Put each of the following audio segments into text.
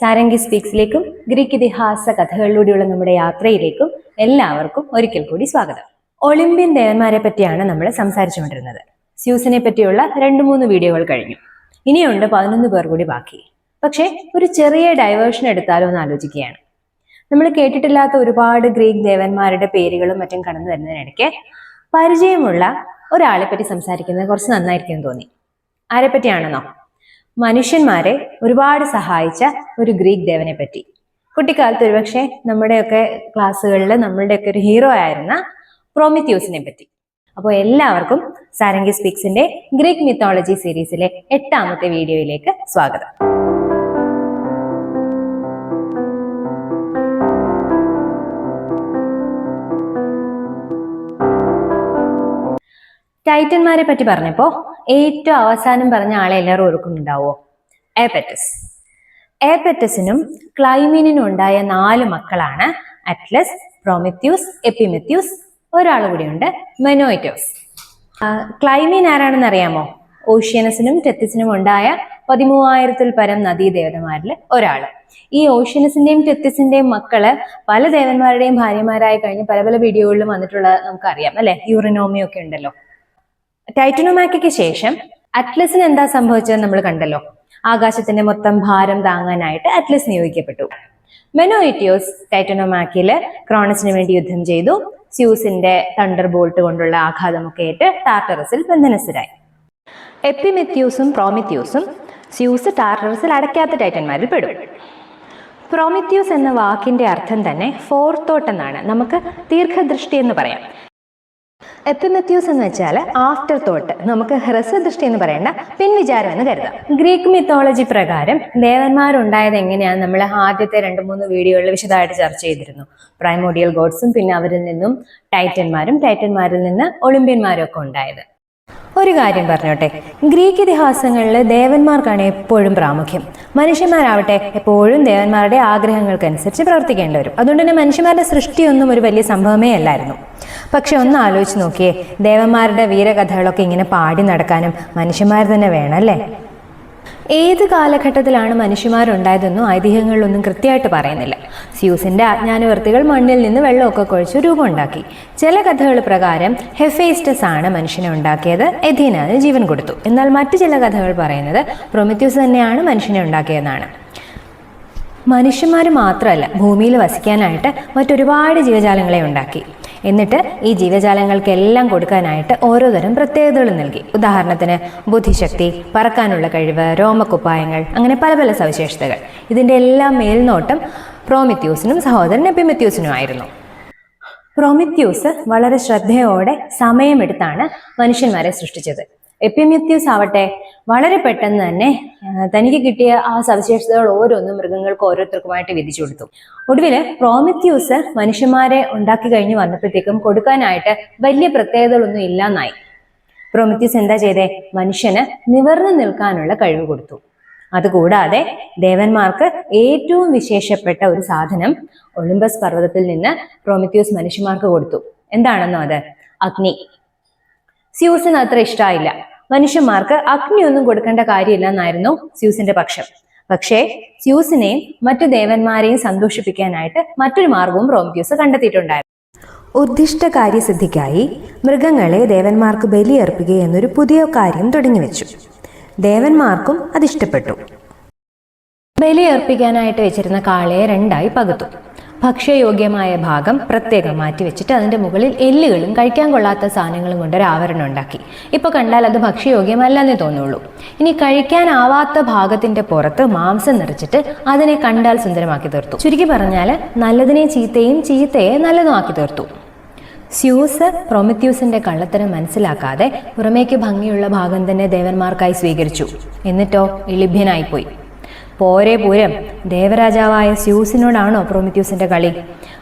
Sarangi സ്പീക്സിലേക്കും Greek ഇതിഹാസ കഥകളിലൂടെയുള്ള നമ്മുടെ യാത്രയിലേക്കും എല്ലാവർക്കും ഒരിക്കൽ കൂടി സ്വാഗതം. ഒളിമ്പ്യൻ ദേവന്മാരെ പറ്റിയാണ് നമ്മൾ സംസാരിച്ചുകൊണ്ടിരുന്നത്. സ്യൂസിനെ പറ്റിയുള്ള രണ്ട് മൂന്ന് വീഡിയോകൾ കഴിഞ്ഞു. ഇനിയുണ്ട് പതിനൊന്ന് പേർ കൂടി ബാക്കി. പക്ഷേ ഒരു ചെറിയ ഡൈവേർഷൻ എടുത്താലോ എന്ന് ആലോചിക്കുകയാണ്. നമ്മൾ കേട്ടിട്ടില്ലാത്ത ഒരുപാട് ഗ്രീക്ക് ദേവന്മാരുടെ പേരുകളും മറ്റും കടന്നു വരുന്നതിനിടയ്ക്ക് പരിചയമുള്ള ഒരാളെ പറ്റി സംസാരിക്കുന്നത് കുറച്ച് നന്നായിരിക്കും തോന്നി. ആരെ പറ്റിയാണെന്നോ മനുഷ്യന്മാരെ ഒരുപാട് സഹായിച്ച ഒരു ഗ്രീക്ക് ദേവനെ പറ്റി. കുട്ടിക്കാലത്ത് ഒരുപക്ഷെ നമ്മുടെയൊക്കെ ക്ലാസ്സുകളിൽ നമ്മളുടെയൊക്കെ ഒരു ഹീറോ ആയിരുന്ന പ്രോമിത്യൂസിനെ പറ്റി. അപ്പോൾ എല്ലാവർക്കും സാരംഗി സ്പീക്സിന്റെ ഗ്രീക്ക് മിത്തോളജി സീരീസിലെ എട്ടാമത്തെ വീഡിയോയിലേക്ക് സ്വാഗതം. ടൈറ്റന്മാരെ പറ്റി പറഞ്ഞപ്പോൾ ഏറ്റവും അവസാനം പറഞ്ഞ ആളെ എല്ലാവരും ഓർക്കുന്നുണ്ടാവോ? ഏപ്പറ്റസ് ഏപ്പറ്റസിനും ക്ലൈമിനും ഉണ്ടായ നാല് മക്കളാണ് അറ്റ്ലസ് പ്രോമിത്യൂസ് എപ്പിമെത്യൂസ് ഒരാൾ കൂടിയുണ്ട് മെനോയിറ്റോസ് ക്ലൈമീൻ ആരാണെന്ന് അറിയാമോ? ഓഷ്യനസിനും ടെത്തിസിനും ഉണ്ടായ പതിമൂവായിരത്തിൽ പരം നദീദേവതമാരിൽ ഒരാൾ ഈ ഓഷ്യനസിന്റെയും ടെത്തിസിന്റെയും മക്കൾ പല ദേവന്മാരുടെയും ഭാര്യമാരായി കഴിഞ്ഞ് പല പല വീഡിയോകളിലും വന്നിട്ടുള്ള നമുക്കറിയാം അല്ലെ? യൂറിനോമിയൊക്കെ ഉണ്ടല്ലോ. ടൈറ്റനോമാക്കിക്ക് ശേഷം അറ്റ്ലസിന് എന്താ സംഭവിച്ചത് നമ്മൾ കണ്ടല്ലോ. ആകാശത്തിന്റെ മൊത്തം ഭാരം താങ്ങാനായിട്ട് അറ്റ്ലസ് നിയോഗിക്കപ്പെട്ടു. മെനോയിറ്റിയോസ് ടൈറ്റനോമാക്കിയിൽ ക്രോണസിന് വേണ്ടി യുദ്ധം ചെയ്തു. സ്യൂസിന്റെ തണ്ടർ ബോൾട്ട് കൊണ്ടുള്ള ആഘാതമൊക്കെ ഏറ്റ് ടാർട്ടറസിൽ ബന്ധനസ്ഥരായി. എപ്പിമെത്യൂസും പ്രോമിത്യൂസും സ്യൂസ് ടാർട്ടറസിൽ അടയ്ക്കാത്ത ടൈറ്റന്മാരിൽ പെടും. പ്രോമിത്യൂസ് എന്ന വാക്കിന്റെ അർത്ഥം തന്നെ ഫോർത്തോട്ട് എന്നാണ്. നമുക്ക് ദീർഘദൃഷ്ടി എന്ന് പറയാം. എപ്പിമെത്യൂസ് എന്ന് വെച്ചാൽ ആഫ്റ്റർ തോട്ട് നമുക്ക് ഹ്രസ്വദൃഷ്ടി എന്ന് പറയേണ്ട പിൻവിചാരം എന്ന് കരുതാം. ഗ്രീക്ക് മിത്തോളജി പ്രകാരം ദേവന്മാരുണ്ടായത് എങ്ങനെയാണ് നമ്മൾ ആദ്യത്തെ രണ്ട് മൂന്ന് വീഡിയോകളിൽ വിശദമായിട്ട് ചർച്ച ചെയ്തിരുന്നു. പ്രൈമോഡിയൽ ഗോഡ്സും പിന്നെ അവരിൽ നിന്നും ടൈറ്റന്മാരും ടൈറ്റന്മാരിൽ നിന്ന് ഒളിമ്പ്യന്മാരും ഒക്കെ ഉണ്ടായത്. ഒരു കാര്യം പറഞ്ഞോട്ടെ. ഗ്രീക്ക് ഇതിഹാസങ്ങളിൽ ദേവന്മാർക്കാണ് എപ്പോഴും പ്രാമുഖ്യം. മനുഷ്യന്മാരാവട്ടെ എപ്പോഴും ദേവന്മാരുടെ ആഗ്രഹങ്ങൾക്കനുസരിച്ച് പ്രവർത്തിക്കേണ്ടി വരും. അതുകൊണ്ട് തന്നെ മനുഷ്യന്മാരുടെ സൃഷ്ടിയൊന്നും ഒരു വലിയ സംഭവമേ അല്ലായിരുന്നു. പക്ഷെ ഒന്ന് ആലോചിച്ച് നോക്കിയേ ദേവന്മാരുടെ വീരകഥകളൊക്കെ ഇങ്ങനെ പാടി നടക്കാനും മനുഷ്യന്മാർ തന്നെ വേണം അല്ലേ ഏത് കാലഘട്ടത്തിലാണ് മനുഷ്യന്മാരുണ്ടായതെന്നും ഐതിഹ്യങ്ങളിലൊന്നും കൃത്യമായിട്ട് പറയുന്നില്ല. സ്യൂസിന്റെ ആജ്ഞാനവർത്തികൾ മണ്ണിൽ നിന്ന് വെള്ളമൊക്കെ കുഴച്ച് രൂപമുണ്ടാക്കി. ചില കഥകൾ പ്രകാരം ഹെഫേസ്റ്റസ് ആണ് മനുഷ്യനെ ഉണ്ടാക്കിയത് എഥീനാന് ജീവൻ കൊടുത്തു. എന്നാൽ മറ്റു ചില കഥകൾ പറയുന്നത് പ്രൊമിത്യൂസ് തന്നെയാണ് മനുഷ്യനെ ഉണ്ടാക്കിയതെന്നാണ്. മനുഷ്യന്മാർ മാത്രമല്ല ഭൂമിയിൽ വസിക്കാനായിട്ട് മറ്റൊരുപാട് ജീവജാലങ്ങളെ ഉണ്ടാക്കി. എന്നിട്ട് ഈ ജീവജാലങ്ങൾക്കെല്ലാം കൊടുക്കാനായിട്ട് ഓരോതരം പ്രത്യേകതകൾ നൽകി. ഉദാഹരണത്തിന് ബുദ്ധിശക്തി പറക്കാനുള്ള കഴിവ് രോമക്കുപ്പായങ്ങൾ അങ്ങനെ പല പല സവിശേഷതകൾ. ഇതിന്റെ എല്ലാം മേൽനോട്ടം പ്രോമിത്യൂസിനും സഹോദരൻ എപ്പിമെത്യൂസിനുമായിരുന്നു പ്രോമിത്യൂസ് വളരെ ശ്രദ്ധയോടെ സമയമെടുത്താണ് മനുഷ്യന്മാരെ സൃഷ്ടിച്ചത്. എപ്പിമെത്യൂസ് ആവട്ടെ വളരെ പെട്ടെന്ന് തന്നെ തനിക്ക് കിട്ടിയ ആ സവിശേഷതകൾ ഓരോന്നും മൃഗങ്ങൾക്ക് ഓരോരുത്തർക്കുമായിട്ട് വിധിച്ചു കൊടുത്തു. ഒടുവിൽ പ്രോമിത്യൂസ് മനുഷ്യന്മാരെ ഉണ്ടാക്കി കഴിഞ്ഞ് വന്നപ്പോഴത്തേക്കും കൊടുക്കാനായിട്ട് വലിയ പ്രത്യേകതകളൊന്നും ഇല്ലാന്നായി. പ്രോമിത്യൂസ് എന്താ ചെയ്തേ? മനുഷ്യന് നിവർന്നു നിൽക്കാനുള്ള കഴിവ് കൊടുത്തു. അതുകൂടാതെ ദേവന്മാർക്ക് ഏറ്റവും വിശേഷപ്പെട്ട ഒരു സാധനം ഒളിമ്പസ് പർവതത്തിൽ നിന്ന് പ്രോമിത്യൂസ് മനുഷ്യന്മാർക്ക് കൊടുത്തു. എന്താണെന്നോ അത്? അഗ്നി. സ്യൂസിന് അത്ര ഇഷ്ടമായില്ല മനുഷ്യന്മാർക്ക് അഗ്നിയൊന്നും കൊടുക്കേണ്ട കാര്യമില്ല എന്നായിരുന്നു സ്യൂസിന്റെ പക്ഷം. പക്ഷേ സ്യൂസിനെയും മറ്റു ദേവന്മാരെയും സന്തോഷിപ്പിക്കാനായിട്ട് മറ്റൊരു മാർഗവും റോംക്യൂസ് കണ്ടെത്തിയിട്ടുണ്ടായിരുന്നു. ഉദ്ദിഷ്ട കാര്യസിദ്ധിക്കായി മൃഗങ്ങളെ ദേവന്മാർക്ക് ബലിയർപ്പിക്കുക എന്നൊരു പുതിയ കാര്യം തുടങ്ങി തുടങ്ങിവെച്ചു ദേവന്മാർക്കും അതിഷ്ടപ്പെട്ടു. ബലിയർപ്പിക്കാനായിട്ട് വെച്ചിരുന്ന കാളയെ രണ്ടായി പകുത്തു. ഭക്ഷ്യയോഗ്യമായ ഭാഗം പ്രത്യേകം മാറ്റി വെച്ചിട്ട് അതിന്റെ മുകളിൽ എല്ലുകളും കഴിക്കാൻ കൊള്ളാത്ത സാധനങ്ങളും കൊണ്ട് ഒരു ആവരണം ഉണ്ടാക്കി. ഇപ്പൊ കണ്ടാൽ അത് ഭക്ഷ്യയോഗ്യമല്ലെന്നേ തോന്നുള്ളൂ. ഇനി കഴിക്കാനാവാത്ത ഭാഗത്തിന്റെ പുറത്ത് മാംസം നിറച്ചിട്ട് അതിനെ കണ്ടാൽ സുന്ദരമാക്കി തീർത്തു. ചുരുക്കി പറഞ്ഞാൽ നല്ലതിനെ ചീത്തയും ചീത്തയെ നല്ലതും ആക്കി തീർത്തു. സ്യൂസ് പ്രൊമിത്യൂസിന്റെ കള്ളത്തരം മനസ്സിലാക്കാതെ പുറമേക്ക് ഭംഗിയുള്ള ഭാഗം തന്നെ ദേവന്മാർക്കായി സ്വീകരിച്ചു. എന്നിട്ടോ ഇളിഭ്യനായിപ്പോയി. പോരെ പൂരം ദേവരാജാവായ സ്യൂസിനോടാണോ പ്രൊമിത്യൂസിന്റെ കളി?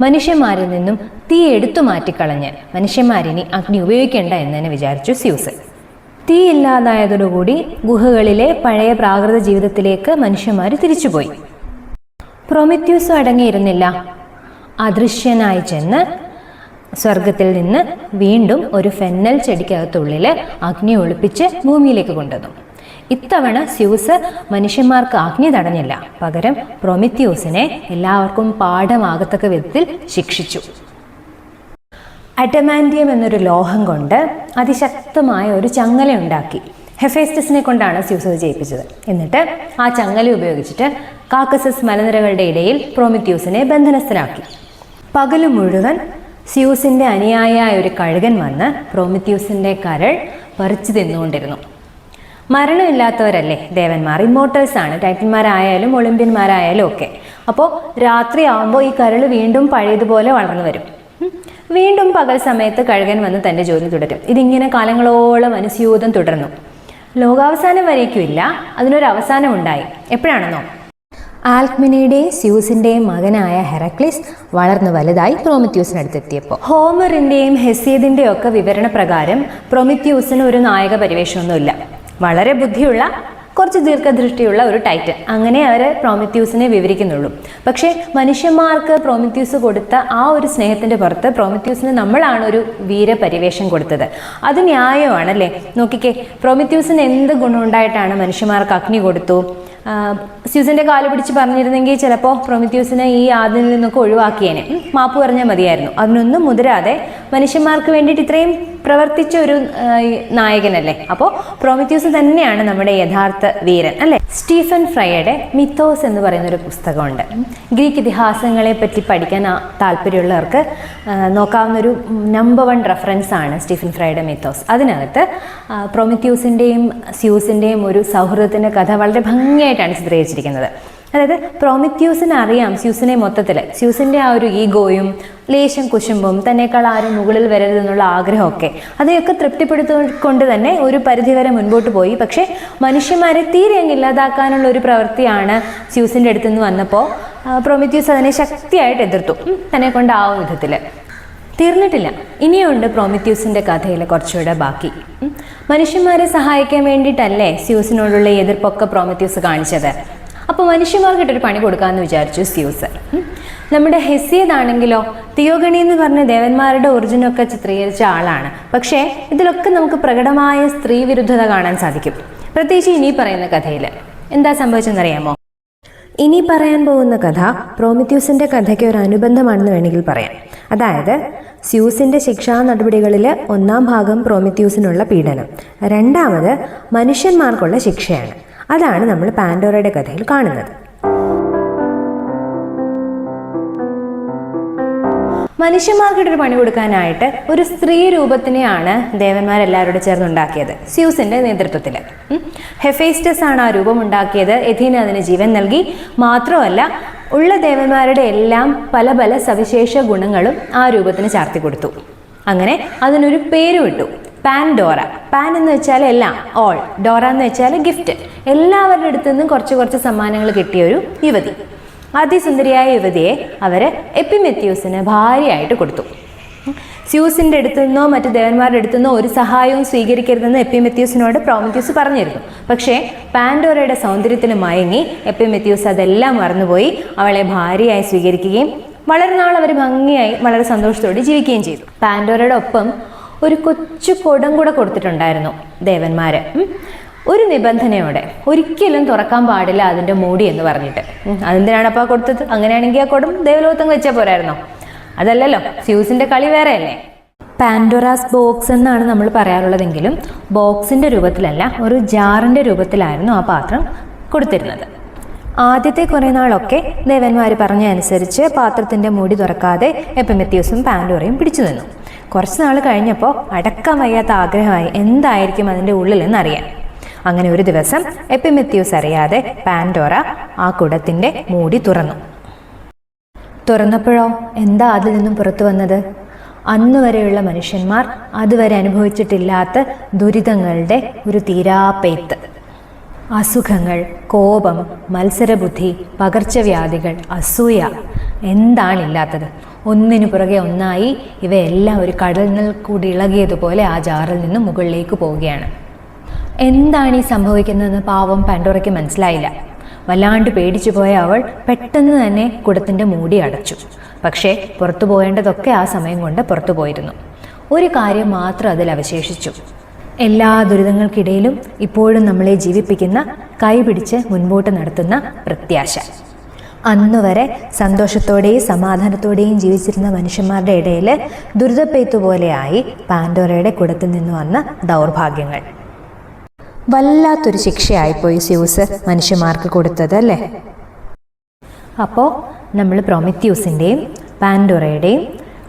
മനുഷ്യന്മാരിൽ നിന്നും തീ എടുത്തു മാറ്റിക്കളഞ്ഞ് മനുഷ്യന്മാരിനി അഗ്നി ഉപയോഗിക്കേണ്ട എന്ന് തന്നെ വിചാരിച്ചു സ്യൂസ്. തീ ഇല്ലാതായതോടുകൂടി ഗുഹകളിലെ പഴയ പ്രാകൃത ജീവിതത്തിലേക്ക് മനുഷ്യന്മാർ തിരിച്ചുപോയി. പ്രൊമിത്യൂസ് അടങ്ങിയിരുന്നില്ല. അദൃശ്യനായി ചെന്ന് സ്വർഗത്തിൽ നിന്ന് വീണ്ടും ഒരു ഫെന്നൽ ചെടിക്കകത്തുള്ളിൽ അഗ്നി ഒളിപ്പിച്ച് ഭൂമിയിലേക്ക് കൊണ്ടുവന്നു. ഇത്തവണ സ്യൂസ് മനുഷ്യന്മാർക്ക് അഗ്നി തടഞ്ഞില്ല. പകരം പ്രൊമിത്യൂസിനെ എല്ലാവർക്കും പാഠമാകത്തക്ക വിധത്തിൽ ശിക്ഷിച്ചു. അറ്റമാൻഡിയം എന്നൊരു ലോഹം കൊണ്ട് അതിശക്തമായ ഒരു ചങ്ങല ഉണ്ടാക്കി. ഹെഫേസ്റ്റസിനെ കൊണ്ടാണ് സ്യൂസ് ജയിപ്പിച്ചത്. എന്നിട്ട് ആ ചങ്ങല ഉപയോഗിച്ചിട്ട് കാക്കസസ് മലനിരകളുടെ ഇടയിൽ പ്രോമിത്യൂസിനെ ബന്ധനസ്ഥനാക്കി. പകൽ മുഴുവൻ സ്യൂസിന്റെ അനുയായിയായ ഒരു കഴുകൻ വന്ന് പ്രോമിത്യൂസിന്റെ കരൾ പറിച്ചു തിന്നുകൊണ്ടിരുന്നു. മരണമില്ലാത്തവരല്ലേ? ദേവന്മാർ ഇമ്മോർട്ടൽസ് ആണ്. ടൈറ്റന്മാരായാലും ഒളിമ്പ്യന്മാരായാലും ഒക്കെ. അപ്പോൾ രാത്രിയാവുമ്പോൾ ഈ കരൾ വീണ്ടും പഴയതുപോലെ വളർന്നു വരും. വീണ്ടും പകൽ സമയത്ത് കഴുകൻ വന്ന് തന്റെ ജോലി തുടരും. ഇതിങ്ങനെ കാലങ്ങളോളം അനുസ്യൂതം തുടർന്നു. ലോകാവസാനം വരേക്കും ഇല്ല. അതിനൊരു അവസാനം ഉണ്ടായി. എപ്പോഴാണെന്നോ? ആൽക്മിനിയുടെയും സ്യൂസിന്റെയും മകനായ ഹെറക്ലിസ് വളർന്നു വലുതായി പ്രോമിത്യൂസിനടുത്തെത്തിയപ്പോൾ ഹോമറിന്റെയും ഹെസീദിന്റെയും ഒക്കെ വിവരണ പ്രകാരം പ്രൊമിത്യൂസിന് ഒരു നായക പരിവേഷമൊന്നുമില്ല. വളരെ ബുദ്ധിയുള്ള കുറച്ച് ദീർഘദൃഷ്ടിയുള്ള ഒരു ടൈറ്റൻ അങ്ങനെ അവർ പ്രോമിത്യൂസിനെ വിവരിക്കുന്നുള്ളൂ. പക്ഷേ മനുഷ്യന്മാർക്ക് പ്രോമിത്യൂസ് കൊടുത്ത ആ ഒരു സ്നേഹത്തിന്റെ പുറത്ത് പ്രോമിത്യൂസിന് നമ്മളാണ് ഒരു വീരപരിവേഷം കൊടുത്തത്. അത് ന്യായമാണല്ലേ? നോക്കിക്കേ പ്രോമിത്യൂസിന് എന്ത് ഗുണമുണ്ടായിട്ടാണ് മനുഷ്യന്മാർക്ക് അഗ്നി കൊടുത്തു? സ്യൂസിന്റെ കാൽ പിടിച്ച് പറഞ്ഞിരുന്നെങ്കിൽ ചിലപ്പോൾ പ്രൊമിത്യൂസിനെ ഈ ആദ്യം നിന്നൊക്കെ ഒഴിവാക്കിയേനെ. മാപ്പ് പറഞ്ഞാൽ മതിയായിരുന്നു. അതിനൊന്നും മുതിരാതെ മനുഷ്യന്മാർക്ക് വേണ്ടിയിട്ട് ഇത്രയും പ്രവർത്തിച്ച ഒരു നായകനല്ലേ? അപ്പോൾ പ്രൊമിത്യൂസ് തന്നെയാണ് നമ്മുടെ യഥാർത്ഥ വീരൻ അല്ലേ? സ്റ്റീഫൻ ഫ്രൈയുടെ മിത്തോസ് എന്ന് പറയുന്ന ഒരു പുസ്തകമുണ്ട് ഗ്രീക്ക് ഇതിഹാസങ്ങളെ പറ്റി പഠിക്കാൻ താല്പര്യമുള്ളവർക്ക് നോക്കാവുന്ന ഒരു നമ്പർ വൺ റെഫറൻസ് ആണ് സ്റ്റീഫൻ ഫ്രൈയുടെ മിത്തോസ്. അതിനകത്ത് പ്രൊമിത്യൂസിന്റെയും സ്യൂസിന്റെയും ഒരു സൗഹൃദത്തിന്റെ കഥ വളരെ ഭംഗിയായിട്ടാണ് ചിത്രീകരിച്ചിരിക്കുന്നത്. അതായത് പ്രോമിത്യൂസിന് അറിയാം സ്യൂസിനെ മൊത്തത്തിൽ. സ്യൂസിന്റെ ആ ഒരു ഈഗോയും ലേശം കുശുമ്പും തന്നെക്കാൾ ആരും മുകളിൽ വരരുതെന്നുള്ള ആഗ്രഹമൊക്കെ അതൊക്കെ തൃപ്തിപ്പെടുത്തിക്കൊണ്ട് തന്നെ ഒരു പരിധിവരെ മുൻപോട്ട് പോയി. പക്ഷേ മനുഷ്യന്മാരെ തീരെ അങ്ങ് ഇല്ലാതാക്കാനുള്ള ഒരു പ്രവൃത്തിയാണ് സ്യൂസിന്റെ അടുത്ത് നിന്ന് വന്നപ്പോൾ പ്രൊമിത്യൂസ് അതിനെ ശക്തിയായിട്ട് എതിർത്തു. തന്നെ കൊണ്ടാവും വിധത്തിൽ തീർന്നിട്ടില്ല. ഇനിയുണ്ട് പ്രോമിത്യൂസിന്റെ കഥയിലെ കുറച്ചുകൂടെ ബാക്കി. മനുഷ്യന്മാരെ സഹായിക്കാൻ വേണ്ടിയിട്ടല്ലേ സ്യൂസിനോടുള്ള എതിർപ്പൊക്കെ പ്രോമിത്യൂസ് കാണിച്ചത്? അപ്പോൾ മനുഷ്യന്മാർക്കിട്ടൊരു പണി കൊടുക്കാമെന്ന് വിചാരിച്ചു സ്യൂസ്. നമ്മുടെ ഹെസിയതാണെങ്കിലോ തിയോഗണി എന്ന് പറഞ്ഞ ദേവന്മാരുടെ ഒറിജിനൊക്കെ ചിത്രീകരിച്ച ആളാണ്. പക്ഷേ ഇതിലൊക്കെ നമുക്ക് പ്രകടമായ സ്ത്രീ വിരുദ്ധത കാണാൻ സാധിക്കും. പ്രത്യേകിച്ച് ഇനി പറയുന്ന കഥയിൽ എന്താ സംഭവിച്ചെന്നറിയാമോ? ഇനി പറയാൻ പോകുന്ന കഥ പ്രോമിത്യൂസിന്റെ കഥയ്ക്ക് ഒരു അനുബന്ധമാണെന്ന് വേണമെങ്കിൽ പറയാം. അതായത് സ്യൂസിന്റെ ശിക്ഷാ നടപടികളിൽ ഒന്നാം ഭാഗം പ്രോമിത്യൂസിനുള്ള പീഡനം. രണ്ടാമത് മനുഷ്യന്മാർക്കുള്ള ശിക്ഷയാണ്. അതാണ് നമ്മൾ പാൻഡോറയുടെ കഥയിൽ കാണുന്നത്. മനുഷ്യന്മാർക്കിട്ടൊരു പണി കൊടുക്കാനായിട്ട് ഒരു സ്ത്രീ രൂപത്തിനെയാണ് ദേവന്മാരെല്ലാവരോടും ചേർന്നുണ്ടാക്കിയത് സ്യൂസിന്റെ നേതൃത്വത്തിൽ ഹെഫേസ്റ്റസ് ആണ് ആ രൂപം ഉണ്ടാക്കിയത് എഥീന അതിന് ജീവൻ നൽകി. മാത്രമല്ല ഉള്ള ദേവന്മാരുടെ എല്ലാം പല പല സവിശേഷ ഗുണങ്ങളും ആ രൂപത്തിന് ചാർത്തി കൊടുത്തു. അങ്ങനെ അതിനൊരു പേര് ഇട്ടു പാൻ ഡോറ പാൻ എന്ന് വെച്ചാൽ എല്ലാം ഓൾ. ഡോറ എന്ന് വെച്ചാൽ ഗിഫ്റ്റ്. എല്ലാവരുടെ അടുത്തു നിന്നും കുറച്ച് കുറച്ച് സമ്മാനങ്ങൾ കിട്ടിയ ഒരു യുവതി. അതിസുന്ദരിയായ യുവതിയെ അവർ എപ്പിമെത്യൂസിന് ഭാര്യയായിട്ട് കൊടുത്തു. സ്യൂസിന്റെ അടുത്തു നിന്നോ മറ്റു ദേവന്മാരുടെ അടുത്തു നിന്നോ ഒരു സഹായവും സ്വീകരിക്കരുതെന്ന് എപ്പിമെത്യൂസിനോട് പ്രോമിത്യൂസ് പറഞ്ഞിരുന്നു. പക്ഷേ പാൻഡോറയുടെ സൗന്ദര്യത്തിന് മയങ്ങി എപ്പിമെത്യൂസ് അതെല്ലാം മറന്നുപോയി. അവളെ ഭാര്യയായി സ്വീകരിക്കുകയും വളരെ നാൾ അവർ ഭംഗിയായി വളരെ സന്തോഷത്തോടെ ജീവിക്കുകയും ചെയ്തു. പാൻഡോറയുടെ ഒപ്പം ഒരു കൊച്ചു കൊടം കൂടെ കൊടുത്തിട്ടുണ്ടായിരുന്നു ദേവന്മാര്. ഉം. ഒരു നിബന്ധനയോടെ ഒരിക്കലും തുറക്കാൻ പാടില്ല അതിന്റെ മൂടി എന്ന് പറഞ്ഞിട്ട്. അതെന്തിനാണ് അപ്പോൾ കൊടുത്തത്? അങ്ങനെയാണെങ്കിൽ ആ കൊടും ദേവലോകത്തങ്ങ് വെച്ചാൽ പോരായിരുന്നോ? അതല്ലല്ലോ സ്യൂസിന്റെ കളി വേറെയല്ലേ? പാൻഡോറാസ് ബോക്സ് എന്നാണ് നമ്മൾ പറയാറുള്ളതെങ്കിലും ബോക്സിന്റെ രൂപത്തിലല്ല ഒരു ജാറിന്റെ രൂപത്തിലായിരുന്നു ആ പാത്രം കൊടുത്തിരുന്നത്. ആദ്യത്തെ കുറേ നാളൊക്കെ ദേവന്മാർ പറഞ്ഞ അനുസരിച്ച് പാത്രത്തിന്റെ മൂടി തുറക്കാതെ എപ്പിമെത്യൂസും പാൻഡോറയും പിടിച്ചു നിന്നു. കുറച്ച് നാൾ കഴിഞ്ഞപ്പോൾ അടക്കാൻ വയ്യാത്ത ആഗ്രഹമായി എന്തായിരിക്കും അതിന്റെ ഉള്ളിലെന്നറിയാൻ അങ്ങനെ ഒരു ദിവസം എപ്പിമെത്യൂസ് അറിയാതെ പാൻഡോറ ആ കുടത്തിന്റെ മൂടി തുറന്നു. തുറന്നപ്പോഴോ? എന്താ അതിൽ നിന്നും പുറത്തു വന്നത്? അന്നുവരെയുള്ള മനുഷ്യന്മാർ അതുവരെ അനുഭവിച്ചിട്ടില്ലാത്ത ദുരിതങ്ങളുടെ ഒരു തീരാപ്പെയ്ത്ത് അസുഖങ്ങൾ കോപം മത്സരബുദ്ധി പകർച്ചവ്യാധികൾ അസൂയ എന്താണില്ലാത്തത്? ഒന്നിനു പുറകെ ഒന്നായി ഇവയെല്ലാം ഒരു കടലിൽ കൂടി ഇളകിയതുപോലെ ആ ജാറിൽ നിന്ന് മുകളിലേക്ക് പോവുകയാണ്. എന്താണ് ഈ സംഭവിക്കുന്നതെന്ന് പാവം പാൻഡോറയ്ക്ക് മനസ്സിലായില്ല. വല്ലാണ്ട് പേടിച്ചു പോയ അവൾ പെട്ടെന്ന് തന്നെ കുടത്തിന്റെ മൂടി അടച്ചു. പക്ഷേ പുറത്തു പോകേണ്ടതൊക്കെ ആ സമയം കൊണ്ട് പുറത്തു പോയിരുന്നു. ഒരു കാര്യം മാത്രം അതിൽ അവശേഷിച്ചു. എല്ലാ ദുരിതങ്ങൾക്കിടയിലും ഇപ്പോഴും നമ്മളെ ജീവിപ്പിക്കുന്ന കൈപിടിച്ച് മുൻപോട്ട് നടത്തുന്ന പ്രത്യാശ. അന്നുവരെ സന്തോഷത്തോടെയും സമാധാനത്തോടെയും ജീവിച്ചിരുന്ന മനുഷ്യന്മാരുടെ ഇടയിൽ ദുരിതപ്പെയ്ത്തുപോലെയായി പാൻഡോറയുടെ കുടത്തിൽ നിന്ന് വന്ന ദൗർഭാഗ്യങ്ങൾ. വല്ലാത്തൊരു ശിക്ഷയായിപ്പോയി സ്യൂസ് മനുഷ്യന്മാർക്ക് കൊടുത്തത് അല്ലേ? അപ്പോൾ നമ്മൾ പ്രൊമിത്യൂസിന്റെയും പാൻഡോറയുടെയും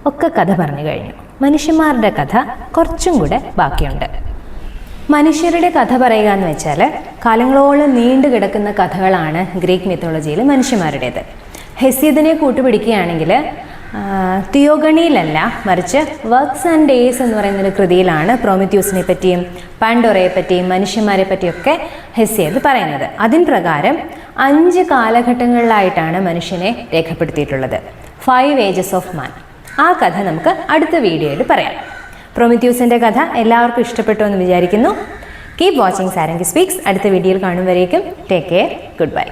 ഒക്കെ കഥ പറഞ്ഞു കഴിഞ്ഞു. മനുഷ്യന്മാരുടെ കഥ കുറച്ചും കൂടെ ബാക്കിയുണ്ട്. മനുഷ്യരുടെ കഥ പറയുക എന്ന് വെച്ചാൽ കാലങ്ങളോളം നീണ്ടു കിടക്കുന്ന കഥകളാണ് ഗ്രീക്ക് മിത്തോളജിയിൽ മനുഷ്യന്മാരുടേത്. ഹെസ്യദിനെ കൂട്ടുപിടിക്കുകയാണെങ്കിൽ തിയോഗണിയിലല്ല മറിച്ച് വർക്ക്സ് ആൻഡ് ഡേയ്സ് എന്ന് പറയുന്ന ഒരു കൃതിയിലാണ് പ്രോമിത്യൂസിനെ പറ്റിയും പാൻഡോറയെ പറ്റിയും മനുഷ്യന്മാരെ പറ്റിയൊക്കെ ഹെസ്യത് പറയുന്നത്. അതിൻ പ്രകാരം അഞ്ച് കാലഘട്ടങ്ങളിലായിട്ടാണ് മനുഷ്യനെ രേഖപ്പെടുത്തിയിട്ടുള്ളത്. ഫൈവ് ഏജസ് ഓഫ് മാൻ ആ കഥ നമുക്ക് അടുത്ത വീഡിയോയിൽ പറയാം. പ്രൊമിത്യൂസിന്റെ കഥ എല്ലാവർക്കും ഇഷ്ടപ്പെട്ടു എന്ന് വിചാരിക്കുന്നു. കീപ് വാച്ചിങ് സാരംഗി സ്പീക്സ് അടുത്ത വീഡിയോയിൽ കാണും ടേക്ക് കെയർ ഗുഡ് ബൈ